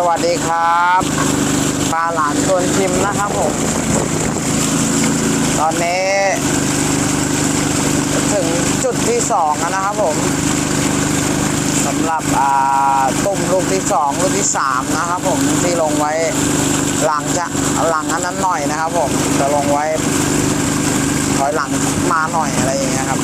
สวัสดีครับปลาหลานชวนชิมนะครับผม ตอนนี้ ถึงจุดที่สองแล้วนะครับผมสำหรับตุ่มลูกที่สองลูกที่สามนะครับผมที่ลงไว้หลังจะหลังอันนั้นหน่อยนะครับผมจะลงไว้ถอยหลังมาหน่อยอะไรอย่างเงี้ยครับ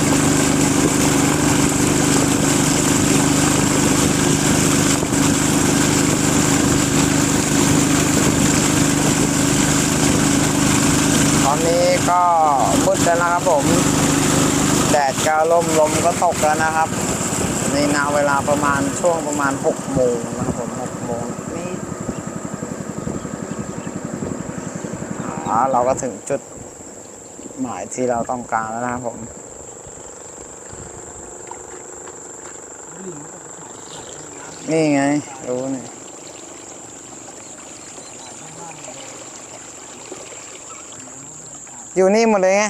ตอนนี้ ก็มืดแล้วนะครับผม แดดก็ล่มลมก็ตกแล้วนะครับในนาเวลาประมาณช่วงประมาณ6โมงนะครับผม6โมงนี่อ่าเราก็ถึงจุดหมายที่เราต้องการแล้วนะครับผมนี่ไง รู้นี่ อยู่นี่หมดเลยไง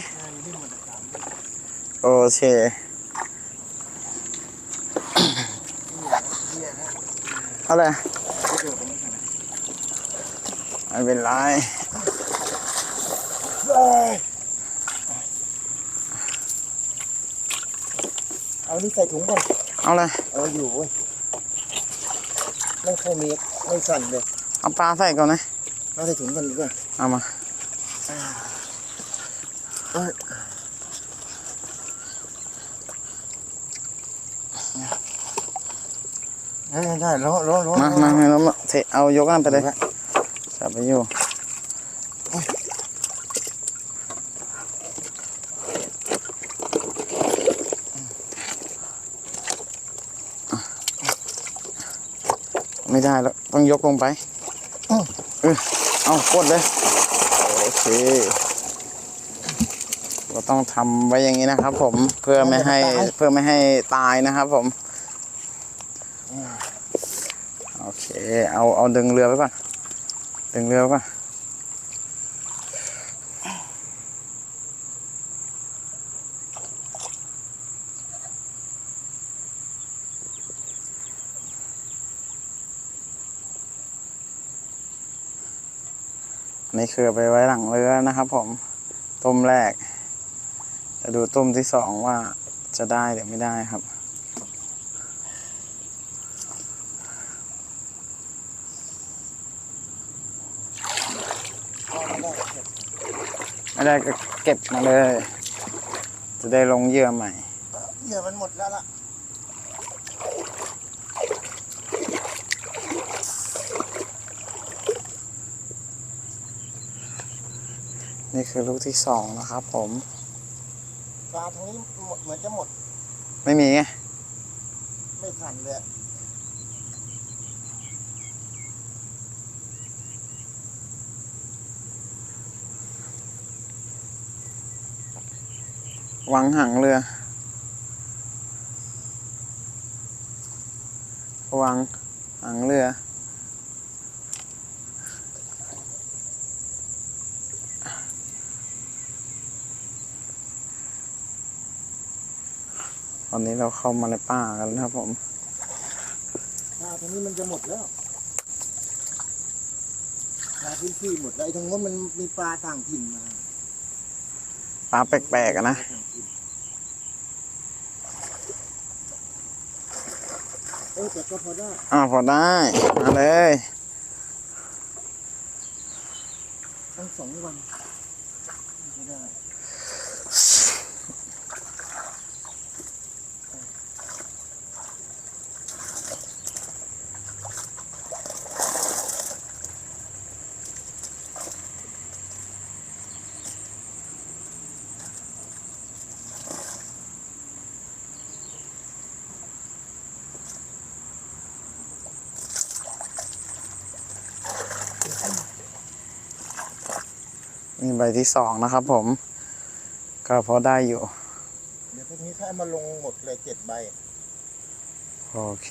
โอเคอะไรไม่เป็นไรเอานี่ใส่ถุงก่อนเอาเลยเอาอยู่เว้ยไม่ค่อยมีไม่สั่นเลย เอาปลาใส่ก่อนนะ เอาใส่ถุงก่อนดีกว่าเอามา เอ้ยได้ได้ร้อนร้อนร้อนมามามาแล้วมาเทเอายกนั่นไปเลยจับไปอยู่ไม่ได้แล้ว ต้องยกลงไป เออเอากดเลย โอเคก็ ต้องทำไว้อย่างนี้นะครับ ผมเพื่อไม่ให้เพื่อไม่ให้ตายนะครับ ผมโอเค เอาเอาดึงเรือไว้ก่อนดึงเรือไว้ก่อนนี่คือไปไว้หลังเรือนะครับผม ต้มแรก จะดูต้มที่สองว่าจะได้หรือไม่ได้ครับ ไม่ได้ก็เก็บมาเลย จะได้ลงเหยื่อใหม่เหยื่อมันหมดแล้วล่ะนี่คือลูกที่สองนะครับผม ปลาทางนี้หมดเหมือนจะหมดไม่มีไงไม่สั่นเลยอะวางหางเรือวางหางเรือ ตอนนี้เราเข้ามาในป่ากันแล้วนะครับผมปลาทางนี้มันจะหมดแล้วปลาพื้นที่หมดแล้วไอ้ทางโน้นมันมีปลาต่างถิ่นมาปลาแปลกๆอะนะ เออแต่ก็พอได้อ้าวพอได้ มาเลย ทั้งสองวันไม่ได้ นี่ ใบที่สองนะครับผม ก็พอได้อยู่ เดี๋ยวพรุ่งนี้ถ้าเอามาลงหมดเลยเจ็ดใบ โอเค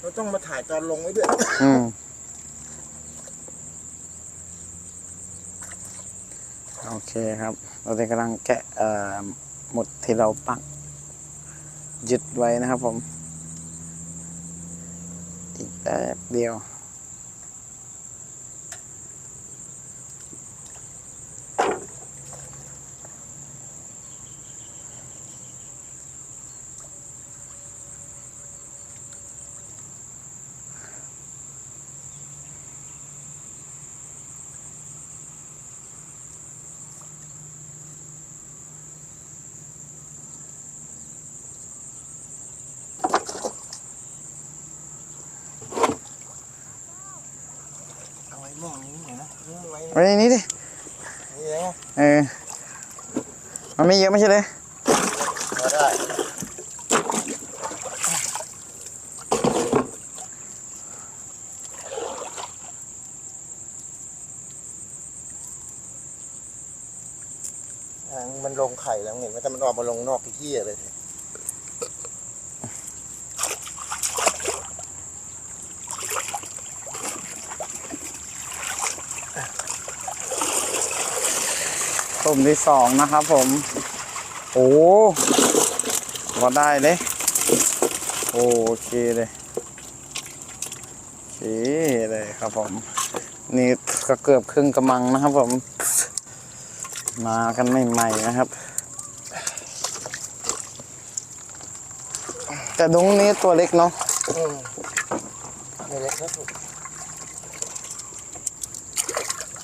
เราต้องมาถ่ายตอนลงไว้ด้วย อืมโอเคครับ เรากำลังแกะเอ่อหมดที่เราปักยึดไว้นะครับผม อีกแป๊บเดียว แม่งนี่เห็นนะนี่ ไว้ในนี้ดิเออมันไม่เยอะไม่ใช่เลยได้มันลงไข่แล้วไหมแต่มันออกมาลงนอกที่เหี้ยเลย ตุ่มที่สองนะครับผม โอ้พอได้เลย โอเคเลยโอเคเลยครับผม นี่ก็เกือบครึ่งกระมังนะครับผม มากันใหม่ๆนะครับ แต่ดุงนี้ตัวเล็กเนาะไม่เล็กครับผมเอ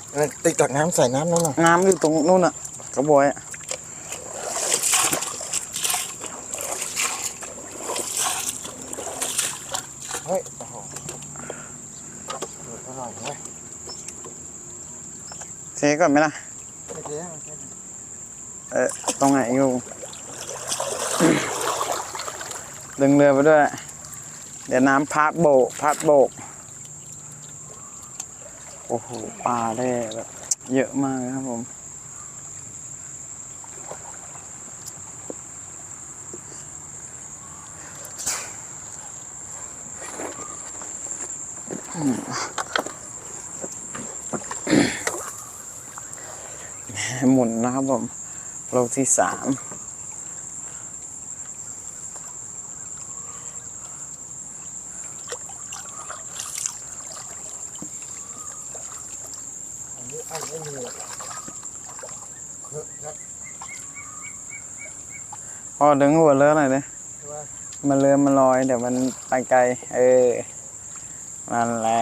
อ ติดตักน้ำใส่น้ำนั่นน่ะน้ำอยู่ตรงนู่นอะกระบวยอะเฮ้ยโอ้โหเอออร่อยเว้ยเทก่อนไหมล่ะไม่เจ๊ไม่เจ๊เออตรงไหนอยู่ดึงเรือไปด้วย เดี๋ยวน้ำพัดโบกพัดโบก โอ้โหปลาได้แบบเยอะมากครับผม หมุนนะครับผมโลที่สาม อันนี้อันไม่มีเฮ้ยครับ พอดึงหัวเรือหน่อยเลยมันเรือมันลอยเดี๋ยวมันไปไกล เออ นั่นแหละ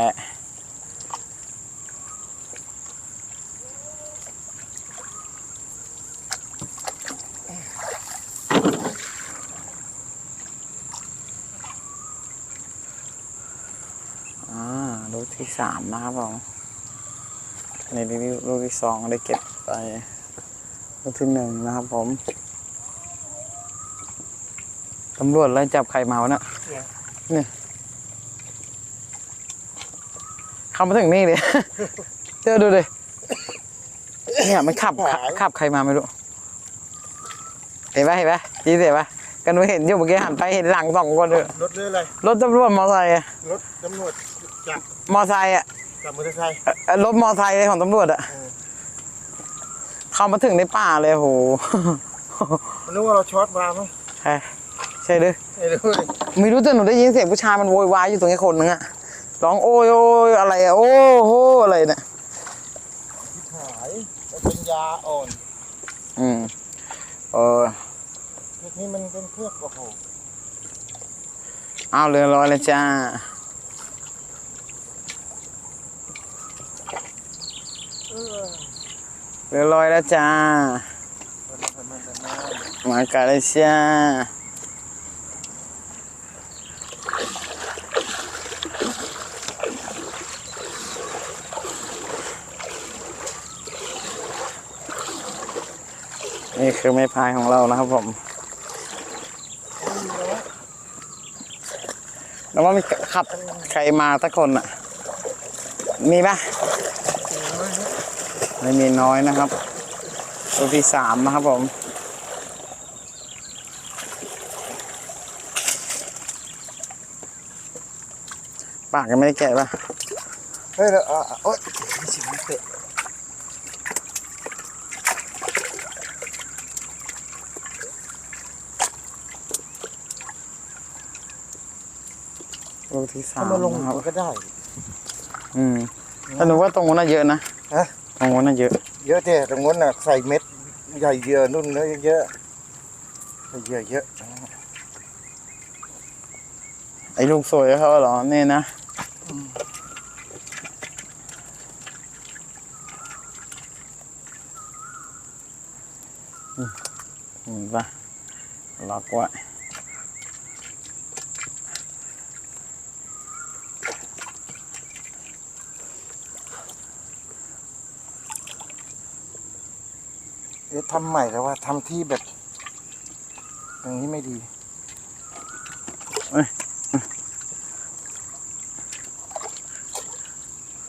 อ่าลูกที่สามนะครับผมในรีวิวลูกที่สองได้เก็บไปลูกที่หนึ่งนะครับผม ตำรวจไล่จับใครมาวะเนี่ยนี่เข้ามาถึงนี่เลย เจอดูเลยเนี่ยมันขับขับใครมาไม่รู้ เห็นปะเห็นปะยี่เห็นปะกันนูเห็นอยู่เมื่อกี้หันไปเห็นหลังสองคนเลยรถเรืออะไรรถตำรวจมอไซค์อะรถตำรวจจากมอไซค์อะจากมอเตอร์ไซค์เอ่อเอ่อรถมอไซค์ของตำรวจอะเออเข้ามาถึงในป่าเลยโห มันนึกว่าเราช็อตมาไหมใช่ ใช่ด้วยไม่รู้เลยไม่รู้แต่หนูได้ยินเสียงผู้ชายมันโวยวายอยู่ตรงนี้คนนึงอะร้องโอ้ยโอ้ยอะไรอะโอ้โหอะไรเนี่ยหายมันเป็นยาอ่อนอืมเออพวกนี้มันเป็นเครื่องโอ้โหเอาเรือลอยเลยจ้าเออเรือลอยแล้วจ้ามันมันมันมันมากันเลยจ้า นี่คือไม้พายของเรานะครับผมแล้วว่ามีขับใครมาสักคนอะ มีปะไม่มีน้อยนะครับ ตัวที่สามนะครับผมปากยังไม่ได้แกะปะเฮ้ยเดี๋ยวอะอะโอ๊ยไม่ใช่มันเตะ ลูกที่สาถ้ามมาลงนะครับมันก็ได้ อืมแต่หนูว่าตรงนู้นน่ะเยอะนะฮะ ตรงนู้นน่ะเยอะเยอะเจ้ตรงนู้นน่ะใส่เม็ดใหญ่เยอะนุ่นเนื้อเยอะเยอะเยอะไอ้ลูกสวยเขาเหรอนี่นะอืมเห็นปะล็อกไว้ เอ๊ะทำใหม่แล้วว่าทำที่แบบอย่างนี้ไม่ดี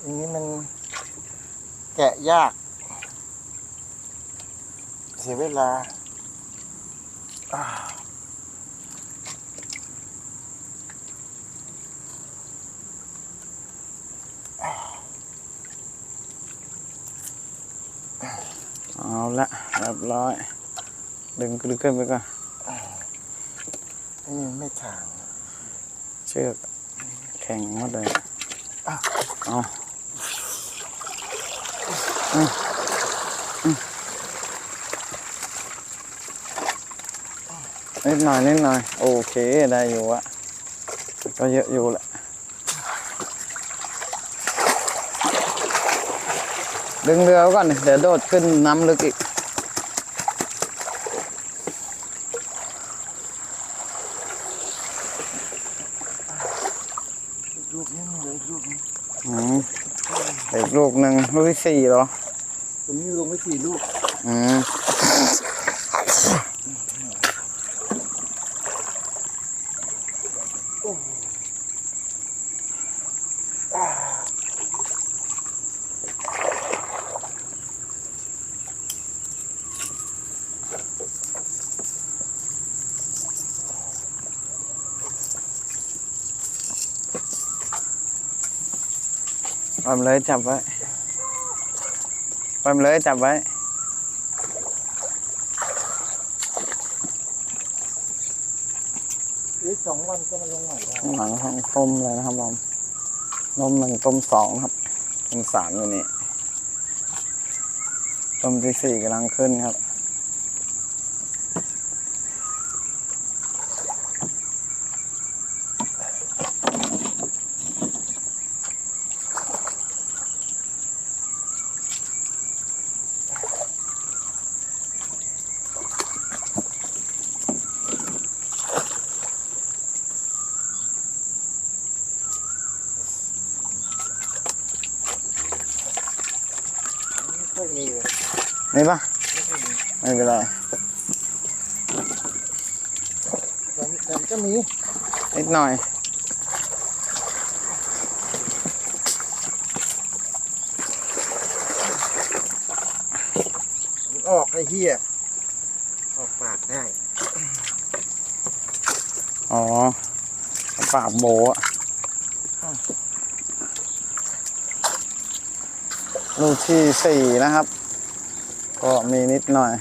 อย่างนี้มันแกะยาก เสียเวลา ละเรียบร้อย ดึงดึงขึ้นไปก่อนอันนี้ไม่ทางเชือกแข็งหมดเลยอะเอาอืมอืมนิดหน่อยนิดหน่อย โอเค ได้อยู่อะก็เยอะอยู่แหละ ดึงเรือไว้ก่อนดิเดี๋ยวโดดขึ้นน้ำลึกอีกอีกลูกนี้มันเหลยลูกนี้อืมอีกลูกหนึ่งลูกที่สี่เหรอ ตรงนี้ลงไม่สี่ลูก อืม ปล่อยมันเลยจับไว้ปล่อยมันเลยจับไว้ อีกสองวันก็มาลงใหม่ได้ข้างหลังห้องต้มเลยนะครับผมต้มหนึ่งต้มสองครับต้มสามอยู่นี่ต้มที่สี่กำลังขึ้นครับ ไม่ค่อยมีเลย นี่ปะไม่ค่อยมีไม่เป็นไรแต่แต่มันก็มีนิดหน่อยมันออกไอ้เหี้ยออกปากได้อ๋อปากโบอะลูกที่สี่นะครับ ก็มีนิดหน่อย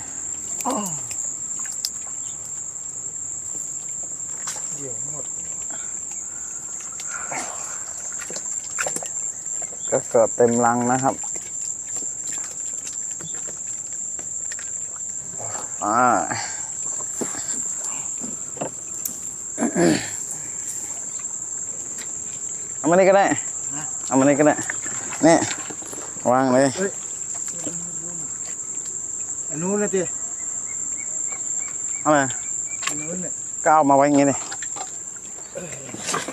เดี๋ยวหมดก็เกือบเต็มรังนะครับ อ่าเอามานี่ก็ได้ เอามานี่ก็ได้ นี่ วางเลยอั นนู้นนะจีเอามาอันนู้นเนี่ยก็เอามาไว้อย่างงี้เลย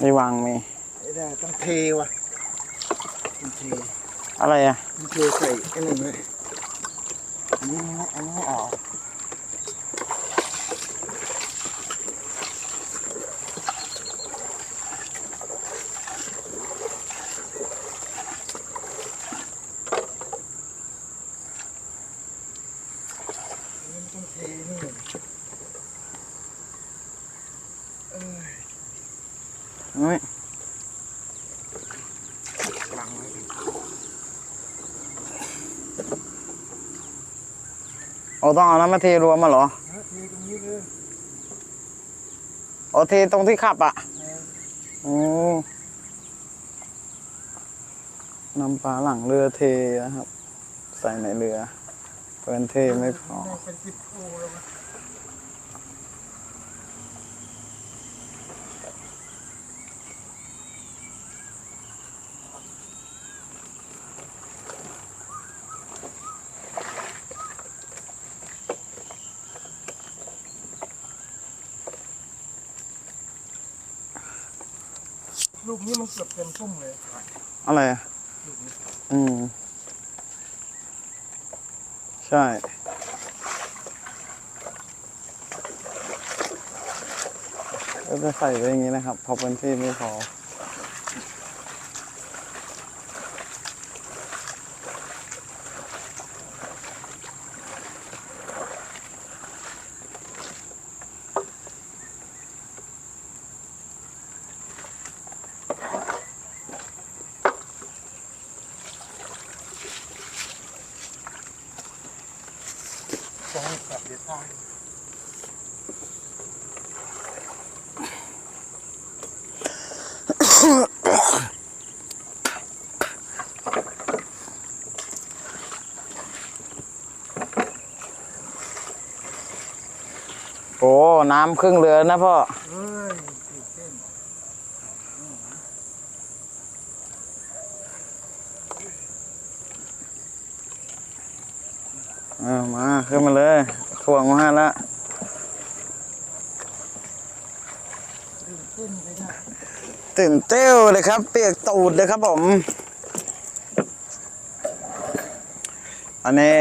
นี่วางมีไม่ได้ต้องเทว่ะต้องเทอะไรอะต้องเทใส่ไอ้นี่ไว้อันนี้ไม่อันนี้ไม่ออก อันนี้มันต้องเทนี่เอ้ยนี่หลังไว้โอ้ต้องเอาน้ำมาเทรวมมาเหรอฮะเทตรงนี้เลยโอ้เทตรงที่ขับอะเอออืมนำปลาหลังเรือเทนะครับ ใส่ในเรือเพื่อนเทไม่พอได้เป็นสิบคู่แล้วมั้งลูกนี้มันเกือบเต็มทุ่มเลย อะไรอะอืม ใช่ ก็จะใส่ไปอย่างนี้นะครับพอาะพื้นที่ไม่พอ โอ้น้ำครึ่งเรือนะพ่อเอามาขึ้นมาเลยถ่วงมาให้ละตื่นเต้นไปนะตื่นเต้วเลยครับ เปียกตูดเลยครับผม อันนี้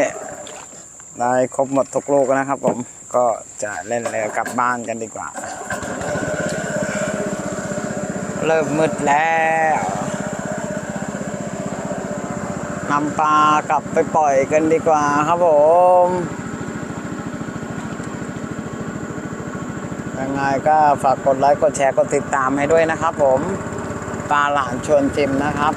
ได้ครบหมดทุกลูกแล้วนะครับผม ก็จะเล่นเรือกลับบ้านกันดีกว่า เริ่มมืดแล้วนำปลากลับไปปล่อยกันดีกว่าครับผมยังไงก็ฝากกดไลค์ กดแชร์ กดติดตามให้ด้วยนะครับผม ปลาหลานชวนจิมนะครับ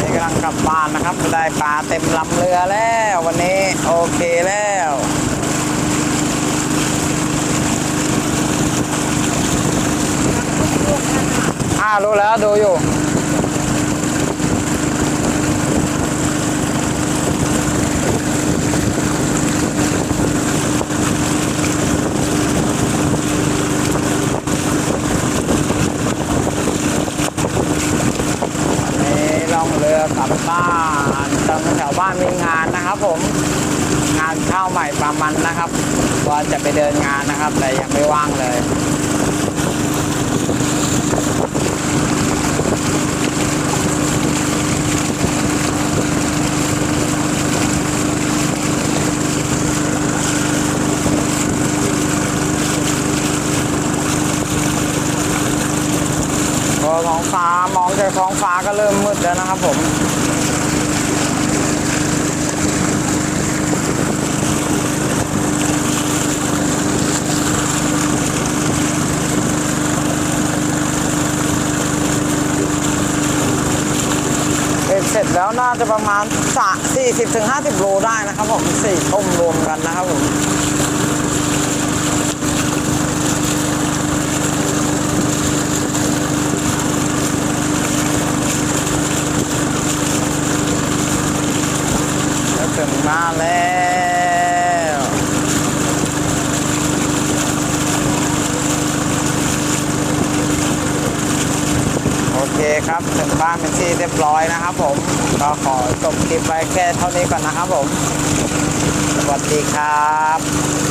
นี่กำลังกลับบ้านนะครับ ได้ ปลาเต็มลำเรือแล้ววันนี้โอเคแล้วอ่ารู้แล้วดูอยู่ วันนี้ล่องเรือกลับบ้านตรงแถว บ้านมีงานนะครับ ผมงานข้าวใหม่ปลามันนะครับว่าจะไปเดินงานนะครับ แต่ยังไม่ว่างเลยพอท้องฟ้ามองจากท้องฟ้าก็เริ่มมืดแล้วนะครับผม เบ็ดเสร็จ แล้วน่าจะประมาณสะ40ถึง50 โลได้นะครับผมสี่ต้มรวมกันนะครับผมจะถึงบ้านแล้ว โอเคครับ ถึงบ้านเป็นที่เรียบร้อยนะครับผม ก็ขอจบคลิปไว้แค่เท่านี้ก่อนนะครับผม สวัสดีครับ